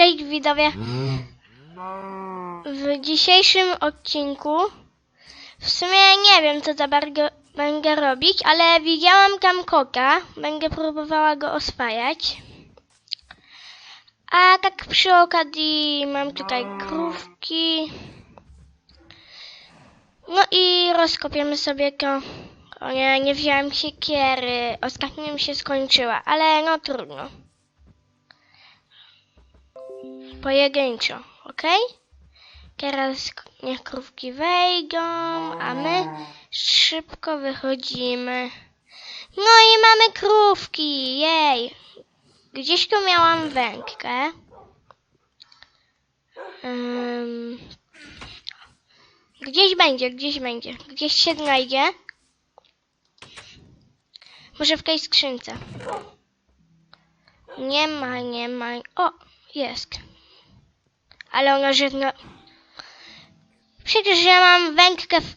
Cześć widzowie. W dzisiejszym odcinku w sumie nie wiem co za bardzo będę robić, ale widziałam tam koka. Będę próbowała go oswajać. A tak przy okazji mam tutaj krówki. No i rozkopiemy sobie to. O nie, nie wziąłem siekiery. Ostatnio mi się skończyła, ale no trudno. Pojedynczo, ok? Teraz niech krówki wejdą, a my szybko wychodzimy. No i mamy krówki, jej! Gdzieś tu miałam wędkę. Ym, gdzieś będzie, gdzieś będzie. Gdzieś się znajdzie. Może w tej skrzynce. Nie ma, nie ma. O, jest. Ale ona żadna... Przecież ja mam wędkę w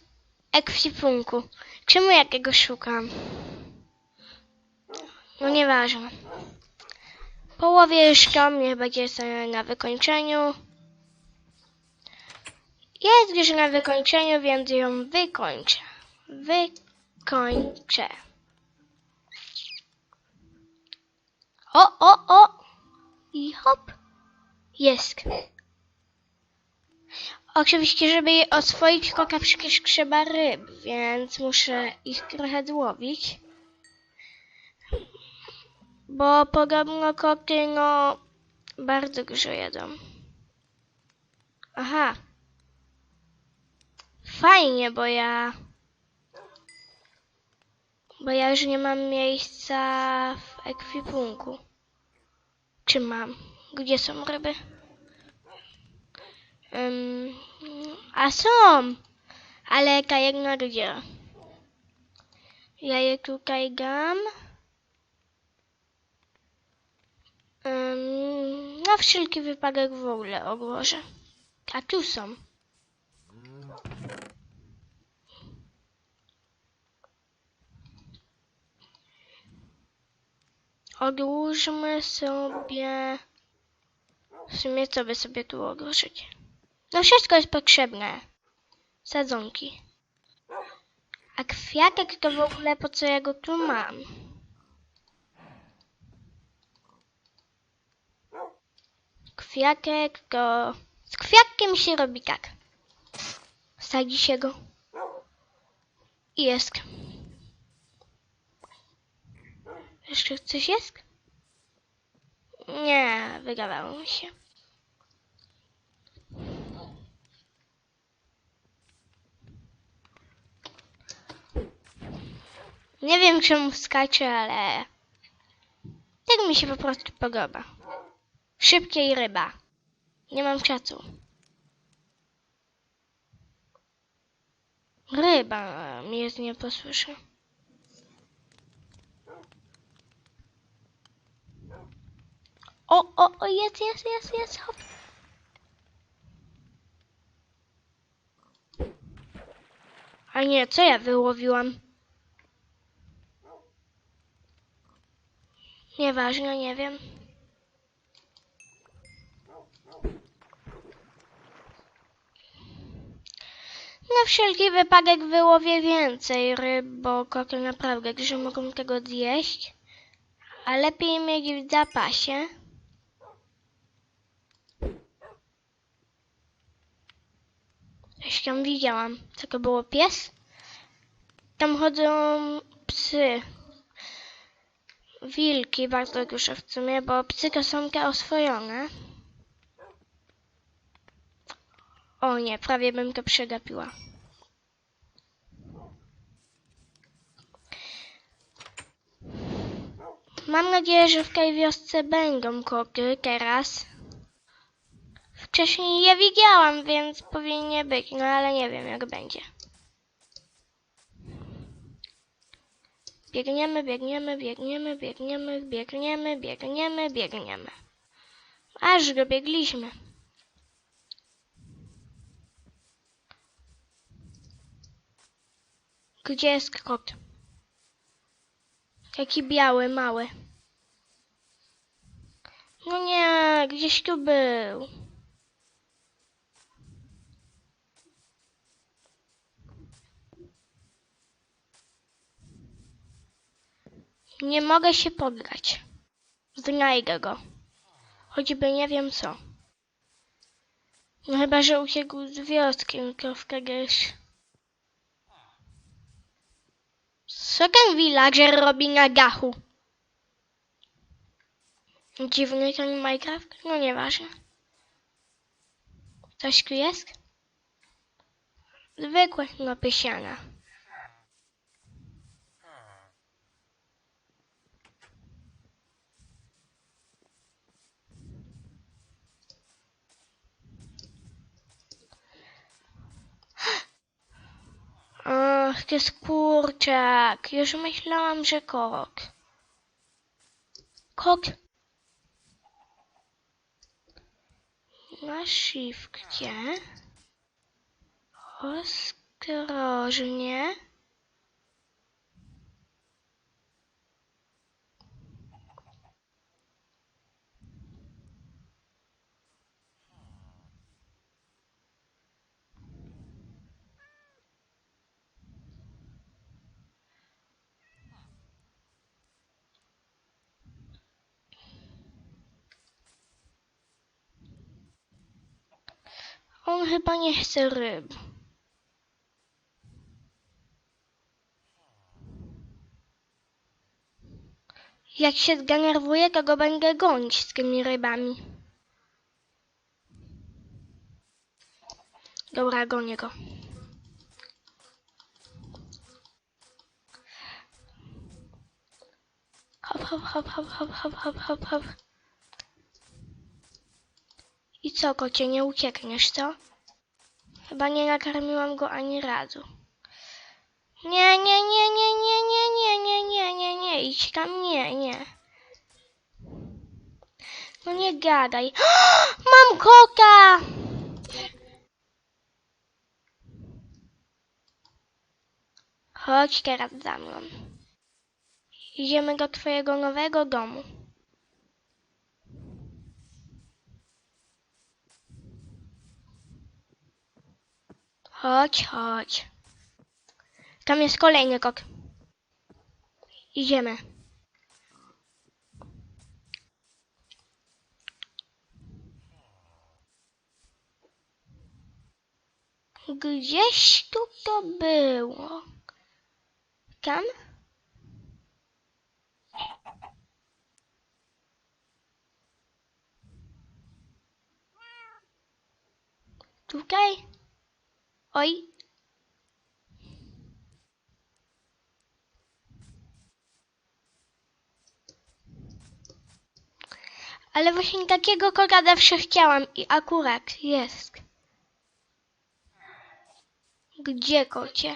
ekwipunku. Czemu ja tego szukam? No nieważne. Połowie już niech będzie na wykończeniu. Jest już na wykończeniu, więc ją wykończę. Wykończę. O, o, o! I hop! Jest. Oczywiście, żeby je oswoić koka przecież trzeba ryb, więc muszę ich trochę złowić. Bo podobno koty, no, bardzo dużo jedzą. Aha. Fajnie, bo ja... Bo ja już nie mam miejsca w ekwipunku. Czy mam? Gdzie są ryby? Ym, a są! Ale ta jedna gdzie? Ja je tutaj dam. Ym, na wszelki wypadek w ogóle ogłoszę. A tu są. Odłóżmy sobie... W sumie co by sobie tu odłożyć? No wszystko jest potrzebne. Sadzonki. A kwiatek to w ogóle po co ja go tu mam? Kwiatek to... Z kwiatkiem się robi tak. Sadzi się go. I jest. Jeszcze coś jest? Nie, wygawało mi się. Nie wiem czemu skacze, ale tak mi się po prostu podoba. Szybkiej ryba. Nie mam czasu. Ryba mnie nie posłyszy. O, o, o, jest, jest, jest, jest, hop. A nie, co ja wyłowiłam? Nieważne, nie wiem. Na wszelki wypadek wyłowię więcej ryb, bo koty naprawdę grze mogą tego zjeść. A lepiej mieć w zapasie. Coś tam widziałam. Co to było? Pies? Tam chodzą psy. Wilki bardzo duże w sumie, bo psy to są te oswojone. O nie, prawie bym to przegapiła. Mam nadzieję, że w tej wiosce będą koty teraz. Wcześniej je widziałam, więc powinien być, no ale nie wiem jak będzie. Biegniemy, biegniemy, biegniemy, biegniemy, biegniemy, biegniemy, biegniemy. Aż dobiegliśmy. Gdzie jest kot? Taki biały, mały. No Nie, gdzieś tu był. Nie mogę się poddać. Znajdę go. Choćby nie wiem co. No chyba, że uciekł z wioski, no to już... Co ten villager robi na dachu? Dziwny ten Minecraft? No nieważne. Coś tu jest? Zwykłe snopy siana. Ach, jest kurczak. Już myślałam, że kok. Kok. Na szybkie. Ostrożnie. On chyba nie chce ryb. Jak się zdenerwuje, to go będę gonić z tymi rybami. Dobra, gonię go. Hop, hop, hop, hop, hop, hop, hop, hop, hop. Co, kocie, nie uciekniesz, co? Chyba nie nakarmiłam go ani razu. Nie, nie, nie, nie, nie, nie, nie, nie, nie, nie, nie, idź tam, nie, nie. No nie gadaj. Mam kota! Chodź teraz za mną. Idziemy do twojego nowego domu. Chodź, chodź. Tam jest kolejny kot. Idziemy. Gdzieś tu to było. Tam? Tutaj? Oj. Ale właśnie takiego kota zawsze chciałam i akurat jest. Gdzie kocie?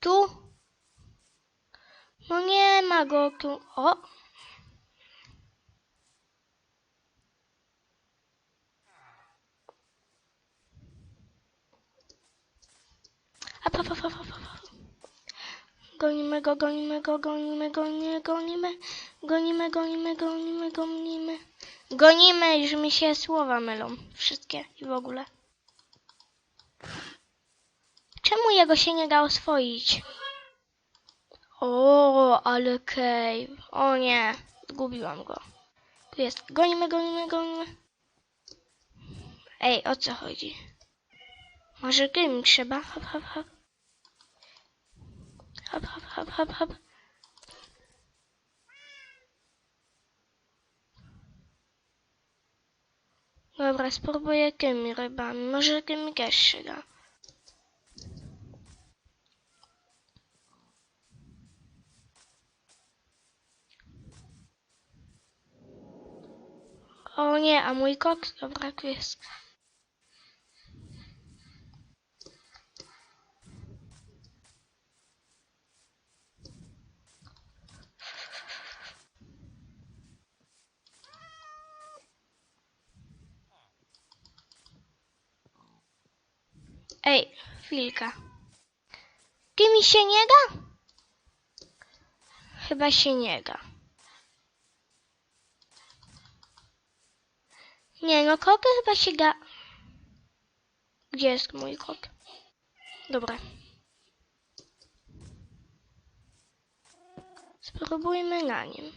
Tu? No nie ma go tu. O! Hop, hop, hop, hop, hop. Gonimy go, gonimy go, gonimy, gonimy, gonimy, gonimy, gonimy, gonimy, gonimy. Gonimy, już mi się słowa mylą. Wszystkie i w ogóle. Czemu jego się nie da oswoić? O, ale cave. O nie, zgubiłam go. Tu jest. Gonimy, gonimy, gonimy. Ej, o co chodzi? Może gym trzeba? Hop, hop, hop. Hop, hop, hop, hop, hop. Dobra, spróbuję tymi rybami. Może tymi też się da. O nie, a mój kot? Dobra, tu. Ej, chwilkę. Ty mi się nie da? Chyba się nie da. Nie, no kok chyba się ga... Gdzie jest mój kok? Dobra. Spróbujmy na nim.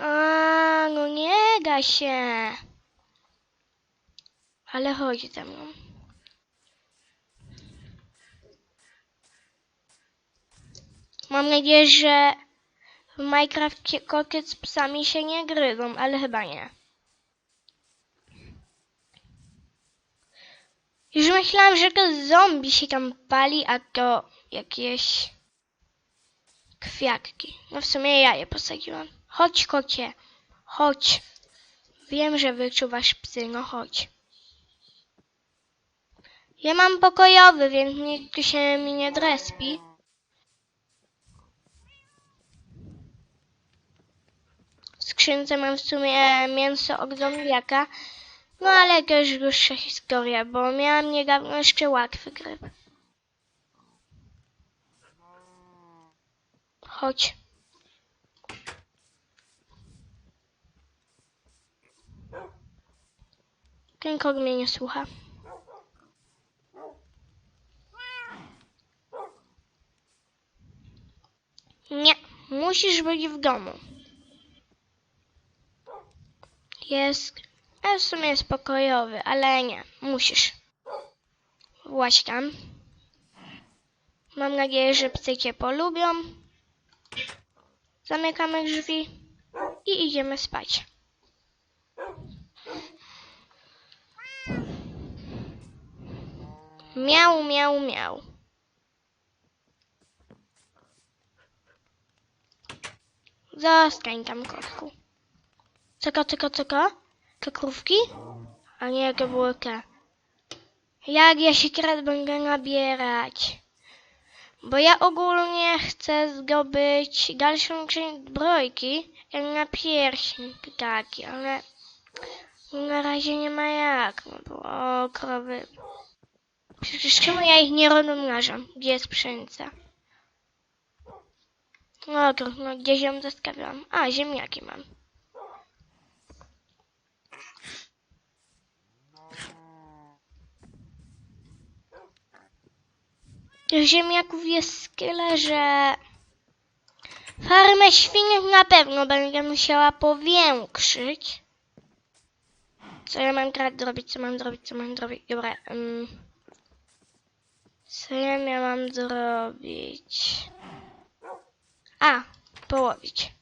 A, no nie da się. Ale chodzi ze mną. Mam nadzieję, że w Minecraft koty z psami się nie gryzą, ale chyba nie. Już myślałam, że to zombie się tam pali, a to jakieś kwiatki. No w sumie ja je posadziłam. Chodź, kocie. Chodź. Wiem, że wyczuwasz psy, no chodź. Ja mam pokojowy, więc nikt się mi nie drespi. Skrzynce mam w sumie mięso od zombiaka. No ale to już dłuższa historia, bo miałam niedawno jeszcze łatwy gryb. Chodź. Kog mnie nie słucha. Nie, musisz być w domu. Jest, a w sumie jest pokojowy, ale nie, musisz. Właź tam. Mam nadzieję, że psy cię polubią. Zamykamy drzwi i idziemy spać. Miał, miał, miał. Zostań tam, kotku. Czeka, czeka, czeka. Te? A nie, te. Jak ja się teraz będę nabierać? Bo ja ogólnie chcę zdobyć dalszą część jak na pierścień taki, ale na razie nie ma jak, no bo o, krowy. Przecież czemu ja ich nie rozmnażam? Gdzie jest pszenica? No trudno, gdzieś ją zostawiłam. A, ziemniaki mam. Ziemniaków jest tyle, że farmę świnek na pewno będę musiała powiększyć. Co ja mam teraz zrobić, co mam zrobić, co mam zrobić? Dobra. Um, co ja miałam zrobić? A, połowić.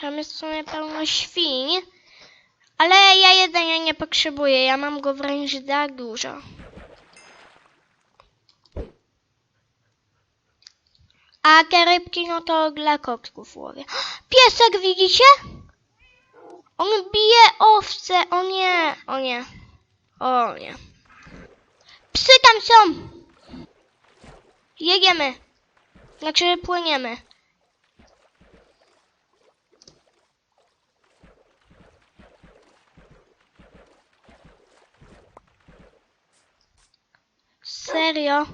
Tam jest w sumie pełno świń. Ale ja jedzenia nie potrzebuję, ja mam go wręcz za dużo. A te rybki, no to dla kotków łowię. Piesek widzicie? On bije owce, o nie, o nie, o nie. Psy tam są! Jedziemy. Znaczy płyniemy. Serio?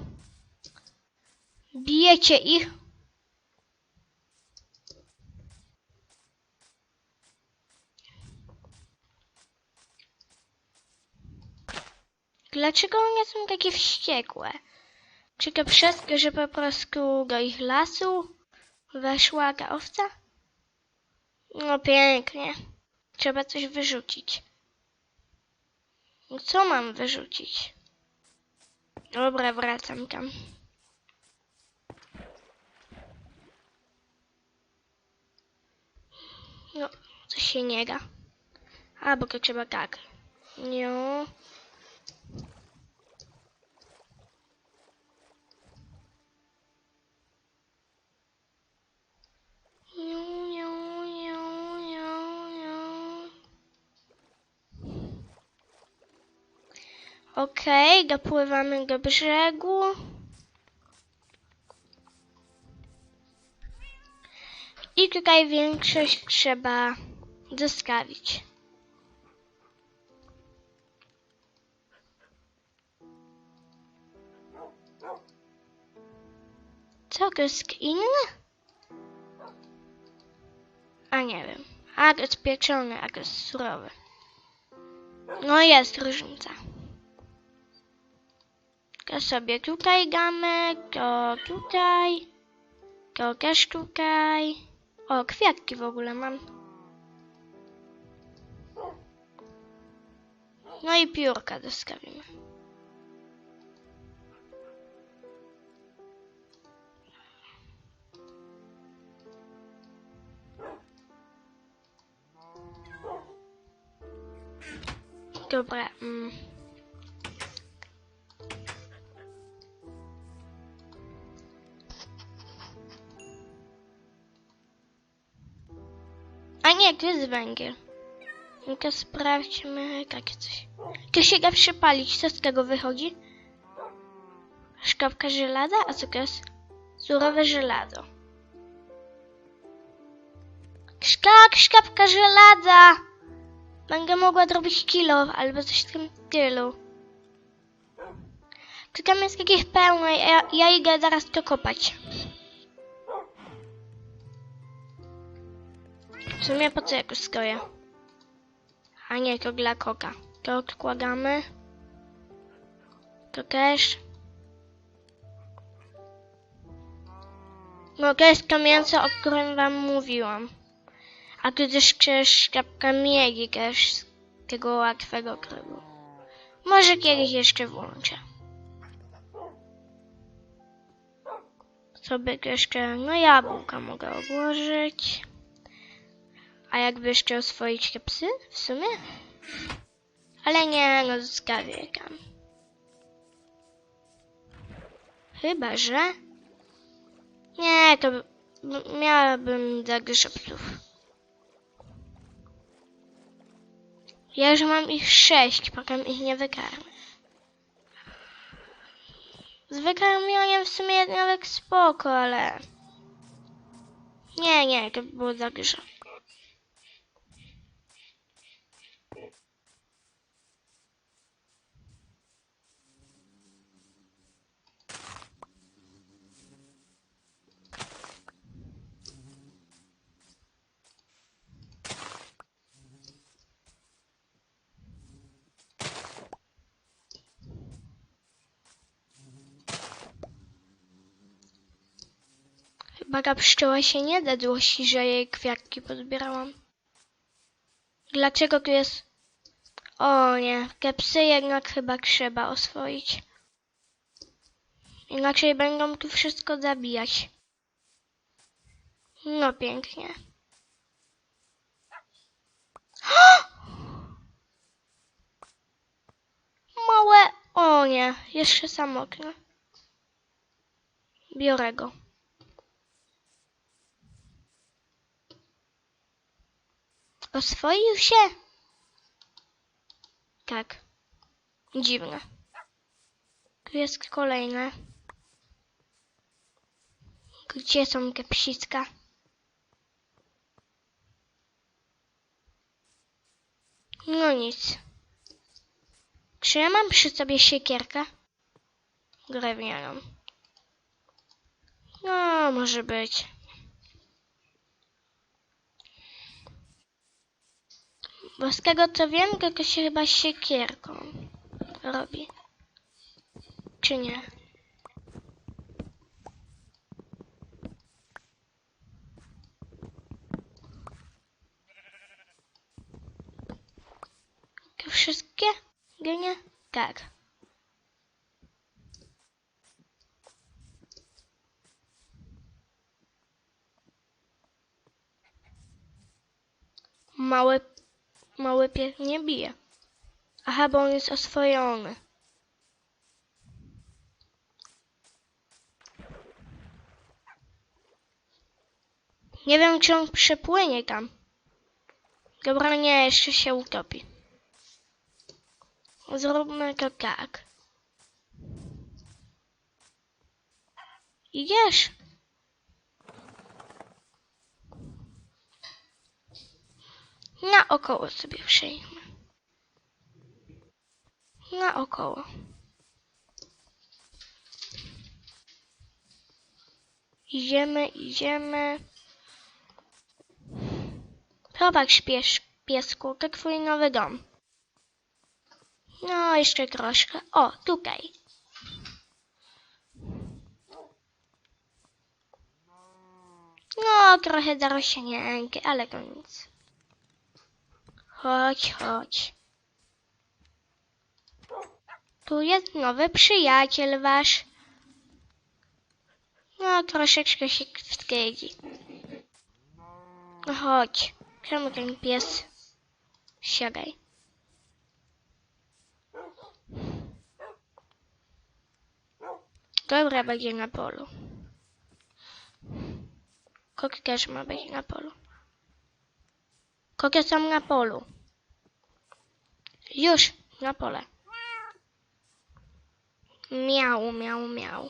Bijecie ich? Dlaczego one są takie wściekłe? Czy to przez to, że po prostu do ich lasu weszła ta owca? No pięknie. Trzeba coś wyrzucić. Co mam wyrzucić? Dobra, wracam tam. No, coś się nie da. A, bo to trzeba tak. Nie. Okej, dopływamy do brzegu. I tutaj większość trzeba zostawić. Co agresk inny? A nie wiem. Agres pieczony, agres surowy. No jest różnica. Sobie tutaj damy, to tutaj, to też tutaj. O, kwiatki w ogóle mam. No i piórka dostawimy. Dobra. Mm. To jest węgiel. Tylko sprawdźmy takie coś. To się da przypalić. Co z tego wychodzi? Szkapka żelaza? A co to jest? Surowe żelazo. Szkak, szkapka żelaza! Będę mogła zrobić kilo albo coś w tym stylu. Tu tam jest jakieś pełne, ja, ja idę zaraz to kopać. W sumie po co jakoś stoję? A nie, to dla koka. To odkładamy. To też. No to jest to mięso, o którym wam mówiłam. A tu też szkapka miegi też z tego łatwego krybu. Może kiedyś jeszcze włączę. Sobie jeszcze, no jabłka mogę odłożyć. Jakby jeszcze oswoić te psy w sumie? Ale nie, no zgawiekam. Chyba, że... Nie, to miałabym za dużo psów. Ja już mam ich sześć, potem ich nie wykarmię. Z wykarmianiem w sumie nawet spoko, ale... Nie, nie, to by było za. Ta pszczoła się nie da że jej kwiatki pozbierałam. Dlaczego tu jest... O nie, te psy jednak chyba trzeba oswoić. Inaczej będą tu wszystko zabijać. No pięknie. Małe... O nie, jeszcze samotne. Biorę go. Oswoił się? Tak. Dziwne. Tu jest kolejne. Gdzie są te psiska? No nic. Czy ja mam przy sobie siekierkę? Drewnianą. No, może być. Bo z tego co wiem, to się chyba siekierką robi. Czy nie? Wszystkie? Genie? Tak. Mały Mały pies nie bije. Aha, bo on jest oswojony. Nie wiem, czy on przepłynie tam. Dobra, nie, jeszcze się utopi. Zróbmy to tak. Idziesz? Naokoło sobie przejmę. Naokoło. Idziemy, idziemy. Zobacz, pies, piesku, to twój nowy dom. No, jeszcze troszkę. O, tutaj. No, trochę zarośnięty, ale to nic. Chodź, chodź. Tu jest nowy przyjaciel wasz. No, troszeczkę się wstydzi. No chodź. Czemu ten pies? Siadaj. Dobra, będzie na polu. Też ma być na polu. Kokie są na polu. Już, na pole. Miał, miał, miał.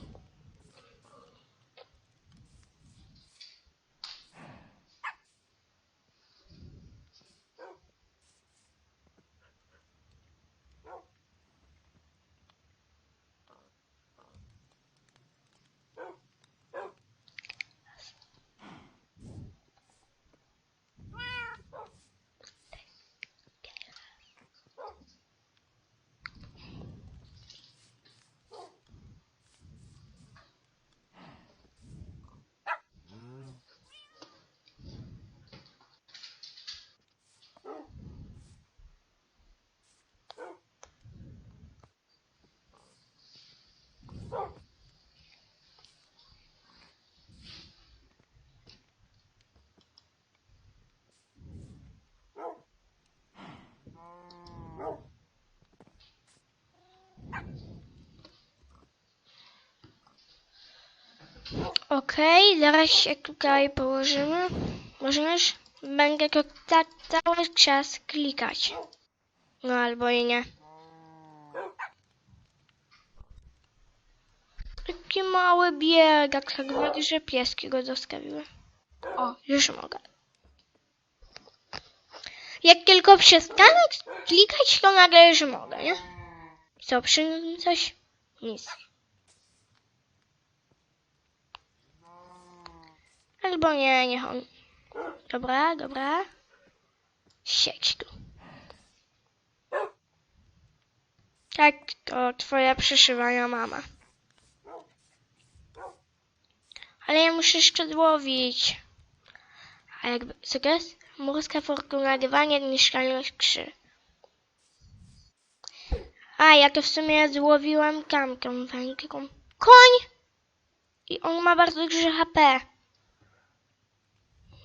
Okej, zaraz się tutaj położymy. Możesz? Będę to tak cały czas klikać. No albo i nie. Taki mały biegak, tak wygląda, że pieski go zostawiły. O, już mogę. Jak tylko przestanę klikać, to nagle już mogę, nie? Co, przy coś? Nic. Albo nie, niech on. Dobra, dobra. Siedź tu. Tak, to twoja przyszywana mama. Ale ja muszę jeszcze złowić. A jakby, co to jest? Morska fortuna, dwa niezniszczalność krzy. A, ja to w sumie złowiłem kamką węgką. Koń! I on ma bardzo duże HP.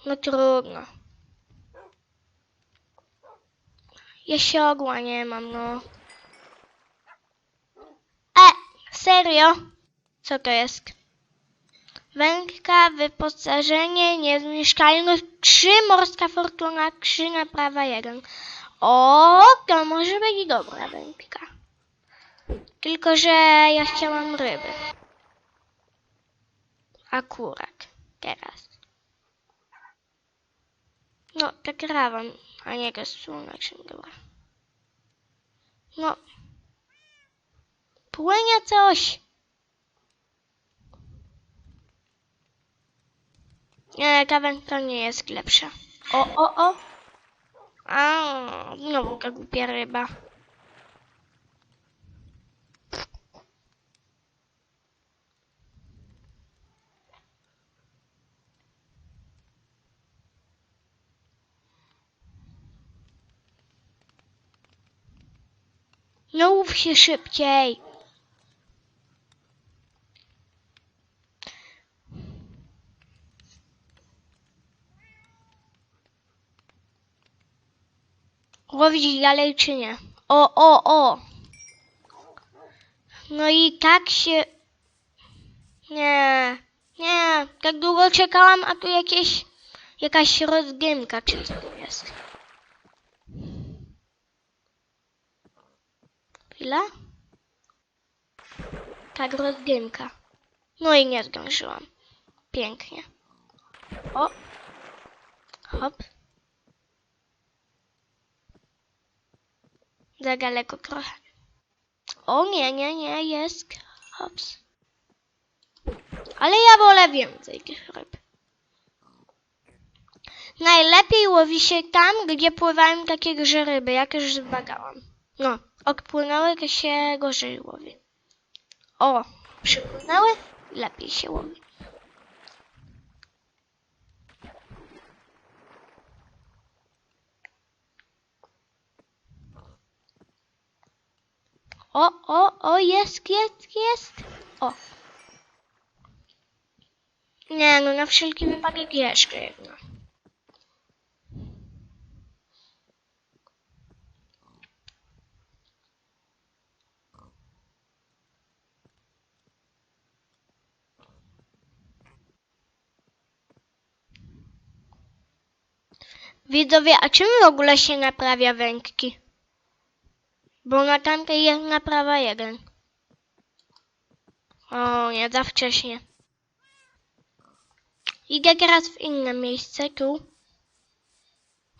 No trudno. Ja siodła nie mam, no. E, serio? Co to jest? Wędka, wyposażenie, niezniszczalność 3, morska fortuna 3, naprawa 1. O, to może być dobra wędka. Tylko, że ja chciałam ryby. Akurat. Teraz. No, tak rawam, a nie gasunek, dobra. No. Płynie coś. Nie, ta wędka nie jest lepsza. O, o, o. A, znowu ta głupia ryba. No łów się szybciej. Łowić dalej czy nie? O, o, o. No i tak się... Nie, nie. Tak długo czekałam, a tu jakieś... Jakaś rozgymka czy jest. Chwila. Tak, rozgymka. No i nie zdążyłam. Pięknie. O. Hop. Za daleko trochę. O nie, nie, nie, jest. Hops. Ale ja wolę więcej tych ryb. Najlepiej łowi się tam, gdzie pływają takie grze ryby, jak już zbagałam. No, odpłynęły się gorzej łowi. O, przypłynęły, lepiej się łowi. O, o, o, jest, jest, jest. O. Nie, no na wszelki wypadek jeszcze jedno. Widzowie, a czym w ogóle się naprawia wędki? Bo na tamtej jest naprawa jeden. O, nie, za wcześnie. Idę teraz w inne miejsce, tu.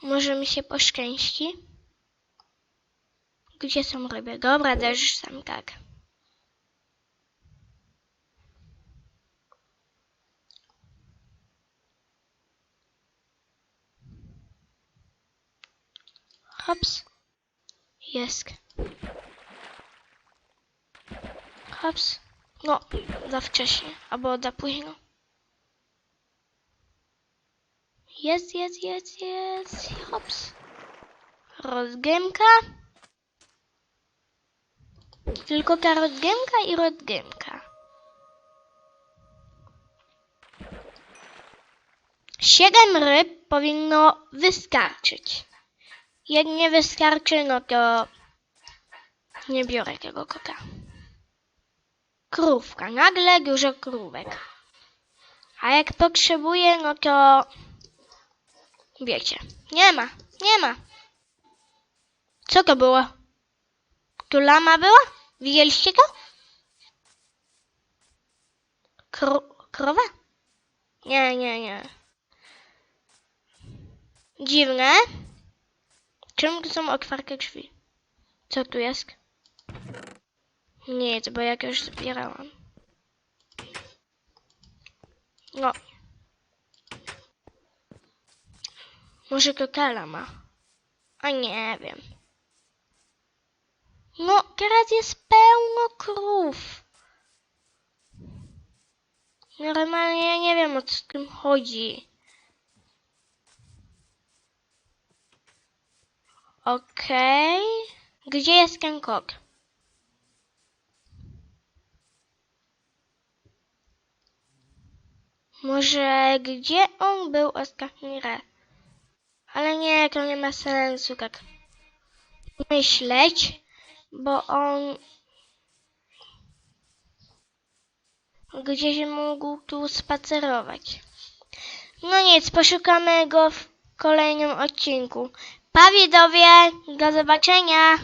Może mi się poszczęści. Gdzie są ryby? Dobra, też tam tak. Hops. Jest. Hops. No, za wcześnie, albo za późno. Jest, jest, jest, jest. Hops. Rozgęmka. Tylko ta rozgęmka i rozgęmka. Siedem ryb powinno wystarczyć. Jak nie wystarczy, no to nie biorę tego kota. Krówka. Nagle dużo krówek. A jak potrzebuję, no to wiecie. Nie ma. Nie ma. Co to było? Tu lama była? Widzieliście to? Kro krowa? Nie, nie, nie. Dziwne. Czemu są otwarte drzwi? Co tu jest? Nic, bo jak już zbierałam. No. Może to Kala ma. A nie wiem. No, teraz jest pełno krów. Normalnie ja nie wiem o co tym chodzi. Okej. Gdzie jest ten kot? Może gdzie on był ostatni raz? Ale nie, to nie ma sensu tak myśleć, bo on gdzieś mógł tu spacerować. No nic, poszukamy go w kolejnym odcinku. Pa widzowie, do zobaczenia!